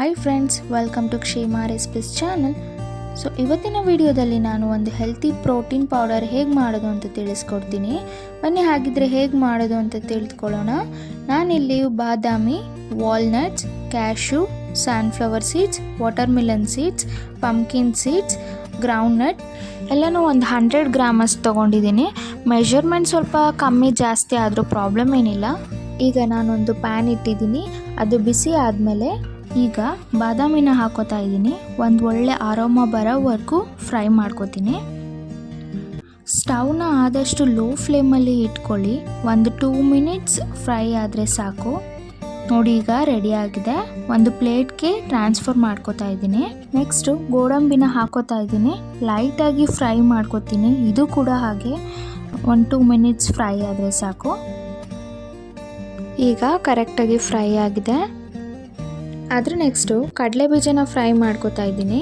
Hi friends welcome to Kshema recipes channel so ಇವತ್ತಿನ ವಿಡಿಯೋದಲ್ಲಿ ನಾನು ಒಂದು ಹೆಲ್ತಿ ಪ್ರೋಟೀನ್ ಪೌಡರ್ ಹೇಗೆ ಮಾಡೋದು ಅಂತ ತಿಳಿಸ್ಕೊಡ್ತೀನಿ. ಬನ್ನಿ, ಹಾಗಿದ್ರೆ ಹೇಗೆ ಮಾಡೋದು ಅಂತ ತಿಳಿದುಕೊಳ್ಳೋಣ ನಾನಿಲ್ಲಿ ಬಾದಾಮಿ walnuts cashew sunflower seeds watermelon seeds pumpkin seeds groundnut ಎಲ್ಲನೂ ಒಂದು ಹಂಡ್ರೆಡ್ ಗ್ರಾಮಸ್ ತೊಗೊಂಡಿದ್ದೀನಿ. ಮೆಷರ್ಮೆಂಟ್ ಸ್ವಲ್ಪ ಕಮ್ಮಿ, ಜಾಸ್ತಿ ಆದರೂ ಪ್ರಾಬ್ಲಮ್ ಏನಿಲ್ಲ. ಈಗ ನಾನೊಂದು ಪ್ಯಾನ್ ಇಟ್ಟಿದ್ದೀನಿ. ಅದು ಬಿಸಿ ಆದಮೇಲೆ ಈಗ ಬಾದಾಮಿನ ಹಾಕೋತಾ ಇದ್ದೀನಿ. ಒಂದು ಒಳ್ಳೆ ಆರೋಮ ಬರೋವರೆಗೂ ಫ್ರೈ ಮಾಡ್ಕೋತೀನಿ. ಸ್ಟವ್ನ ಆದಷ್ಟು ಲೋ ಫ್ಲೇಮಲ್ಲಿ ಇಟ್ಕೊಳ್ಳಿ. ಒಂದು ಟೂ ಮಿನಿಟ್ಸ್ ಫ್ರೈ ಆದರೆ ಸಾಕು. ನೋಡಿ, ಈಗ ರೆಡಿ ಆಗಿದೆ. ಒಂದು ಪ್ಲೇಟ್ಗೆ ಟ್ರಾನ್ಸ್ಫರ್ ಮಾಡ್ಕೋತಾ ಇದ್ದೀನಿ. ನೆಕ್ಸ್ಟು ಗೋಡಂಬಿನ ಹಾಕೋತಾ ಇದ್ದೀನಿ. ಲೈಟಾಗಿ ಫ್ರೈ ಮಾಡ್ಕೋತೀನಿ. ಇದು ಕೂಡ ಹಾಗೆ. ಒಂದು ಟೂ ಮಿನಿಟ್ಸ್ ಫ್ರೈ ಆದರೆ ಸಾಕು. ಈಗ ಕರೆಕ್ಟಾಗಿ ಫ್ರೈ ಆಗಿದೆ. ಅದ್ರ ನೆಕ್ಸ್ಟು ಕಡಲೆ ಬೀಜನ ಫ್ರೈ ಮಾಡ್ಕೋತಾ ಇದ್ದೀನಿ.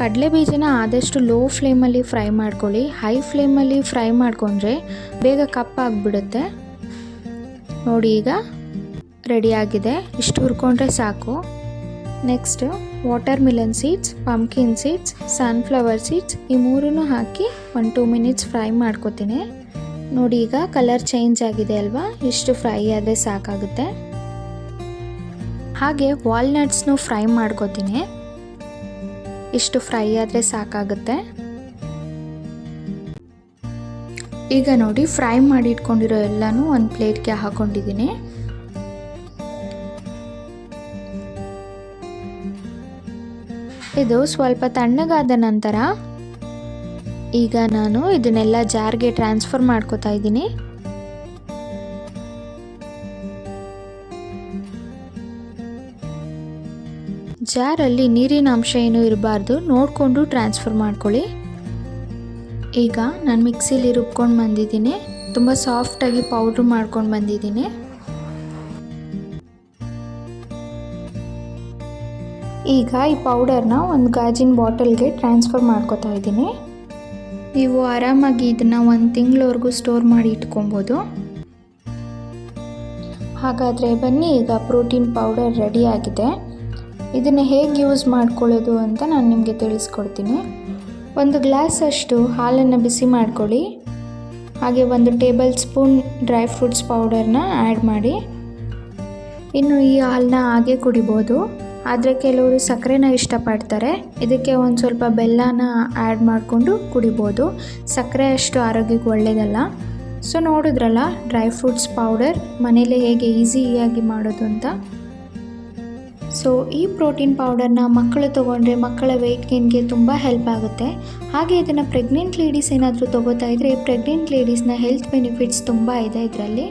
ಕಡಲೆ ಬೀಜನ ಆದಷ್ಟು ಲೋ ಫ್ಲೇಮಲ್ಲಿ ಫ್ರೈ ಮಾಡ್ಕೊಳ್ಳಿ. ಹೈ ಫ್ಲೇಮಲ್ಲಿ ಫ್ರೈ ಮಾಡಿಕೊಂಡ್ರೆ ಬೇಗ ಕಪ್ಪಾಗಿಬಿಡುತ್ತೆ ನೋಡಿ ಈಗ ರೆಡಿಯಾಗಿದೆ ಇಷ್ಟು ಹುರ್ಕೊಂಡ್ರೆ ಸಾಕು. Next watermelon seeds, pumpkin seeds, sunflower seeds ಈ ಮೂರೂ ಹಾಕಿ ಒಂದು ಟೂ ಮಿನಿಟ್ಸ್ ಫ್ರೈ ಮಾಡ್ಕೋತೀನಿ. ನೋಡಿ ಈಗ ಕಲರ್ ಚೇಂಜ್ ಆಗಿದೆ ಅಲ್ವಾ? ಇಷ್ಟು ಫ್ರೈ ಆದರೆ ಸಾಕಾಗುತ್ತೆ. ಹಾಗೆ ವಾಲ್ನಟ್ಸ್ನು ಫ್ರೈ ಮಾಡ್ಕೋತೀನಿ. ಇಷ್ಟು ಫ್ರೈ ಆದರೆ ಸಾಕಾಗುತ್ತೆ. ಈಗ ನೋಡಿ ಫ್ರೈ ಮಾಡಿ ಇಟ್ಕೊಂಡಿರೋ ಎಲ್ಲನೂ ಒಂದು ಪ್ಲೇಟ್ಗೆ ಹಾಕೊಂಡಿದ್ದೀನಿ. ಇದು ಸ್ವಲ್ಪ ತಣ್ಣಗಾದ ನಂತರ ಈಗ ನಾನು ಇದನ್ನೆಲ್ಲ ಜಾರ್ಗೆ ಟ್ರಾನ್ಸ್ಫರ್ ಮಾಡ್ಕೋತಾ ಇದ್ದೀನಿ. ಜಾರಲ್ಲಿ ನೀರಿನ ಅಂಶ ಏನೂ ಇರಬಾರ್ದು. ನೋಡಿಕೊಂಡು ಟ್ರಾನ್ಸ್ಫರ್ ಮಾಡ್ಕೊಳ್ಳಿ. ಈಗ ನಾನು ಮಿಕ್ಸಿಲಿ ರುಬ್ಕೊಂಡು ಬಂದಿದ್ದೀನಿ. ತುಂಬ ಸಾಫ್ಟಾಗಿ ಪೌಡ್ರ್ ಮಾಡ್ಕೊಂಡು ಬಂದಿದ್ದೀನಿ. ಈಗ ಈ ಪೌಡರ್ನ ಒಂದು ಗಾಜಿನ ಬಾಟಲ್ಗೆ ಟ್ರಾನ್ಸ್ಫರ್ ಮಾಡ್ಕೋತಾ ಇದ್ದೀನಿ. ನೀವು ಆರಾಮಾಗಿ ಇದನ್ನು ಒಂದು ತಿಂಗಳವರೆಗೂ ಸ್ಟೋರ್ ಮಾಡಿ ಇಟ್ಕೊಬೋದು. ಹಾಗಾದರೆ ಬನ್ನಿ, ಈಗ ಪ್ರೋಟೀನ್ ಪೌಡರ್ ರೆಡಿ ಆಗಿದೆ. ಇದನ್ನು ಹೇಗೆ ಯೂಸ್ ಮಾಡ್ಕೊಳ್ಳೋದು ಅಂತ ನಾನು ನಿಮಗೆ ತಿಳಿಸ್ಕೊಡ್ತೀನಿ. ಒಂದು ಗ್ಲಾಸಷ್ಟು ಹಾಲನ್ನು ಬಿಸಿ ಮಾಡ್ಕೊಳ್ಳಿ. ಹಾಗೆ ಒಂದು ಟೇಬಲ್ ಸ್ಪೂನ್ ಡ್ರೈ ಫ್ರೂಟ್ಸ್ ಪೌಡರ್ನ ಆ್ಯಡ್ ಮಾಡಿ. ಇನ್ನು ಈ ಹಾಲನ್ನ ಹಾಗೆ ಕುಡಿಬೋದು. ಆದರೆ ಕೆಲವರು ಸಕ್ಕರೆನ ಇಷ್ಟಪಡ್ತಾರೆ. ಇದಕ್ಕೆ ಒಂದು ಸ್ವಲ್ಪ ಬೆಲ್ಲನ ಆ್ಯಡ್ ಮಾಡಿಕೊಂಡು ಕುಡಿಬೋದು. ಸಕ್ಕರೆ ಅಷ್ಟು ಆರೋಗ್ಯಕ್ಕೆ ಒಳ್ಳೆಯದಲ್ಲ ಸೊ ನೋಡಿದ್ರಲ್ಲ ಡ್ರೈ ಫ್ರೂಟ್ಸ್ ಪೌಡರ್ ಮನೇಲೇ ಹೇಗೆ ಈಸಿಯಾಗಿ ಮಾಡೋದು ಅಂತ? ಸೊ ಈ ಪ್ರೋಟೀನ್ ಪೌಡರ್ನ ಮಕ್ಕಳು ತೊಗೊಂಡ್ರೆ ಮಕ್ಕಳ ವೆಯ್ಟ್ ಗೇನ್ಗೆ ತುಂಬ ಹೆಲ್ಪ್ ಆಗುತ್ತೆ. ಹಾಗೆ ಇದನ್ನು ಪ್ರೆಗ್ನೆಂಟ್ ಲೇಡೀಸ್ ಏನಾದರೂ ತೊಗೋತಾ ಇದ್ದರೆ ಪ್ರೆಗ್ನೆಂಟ್ ಲೇಡೀಸ್ನ ಹೆಲ್ತ್ ಬೆನಿಫಿಟ್ಸ್ ತುಂಬ ಇದೆ ಇದರಲ್ಲಿ.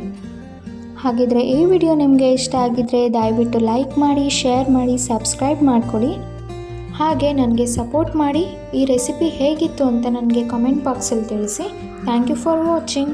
ಹಾಗಿದ್ರೆ ಈ ವಿಡಿಯೋ ನಿಮಗೆ ಇಷ್ಟ ಆಗಿದ್ರೆ ದಯವಿಟ್ಟು ಲೈಕ್ ಮಾಡಿ ಶೇರ್ ಮಾಡಿ ಸಬ್ಸ್ಕ್ರೈಬ್ ಮಾಡ್ಕೊಳ್ಳಿ. ಹಾಗೆ ನನಗೆ ಸಪೋರ್ಟ್ ಮಾಡಿ. ಈ ರೆಸಿಪಿ ಹೇಗಿತ್ತು ಅಂತ ನನಗೆ ಕಮೆಂಟ್ ಬಾಕ್ಸಲ್ಲಿ ತಿಳಿಸಿ. Thank you for watching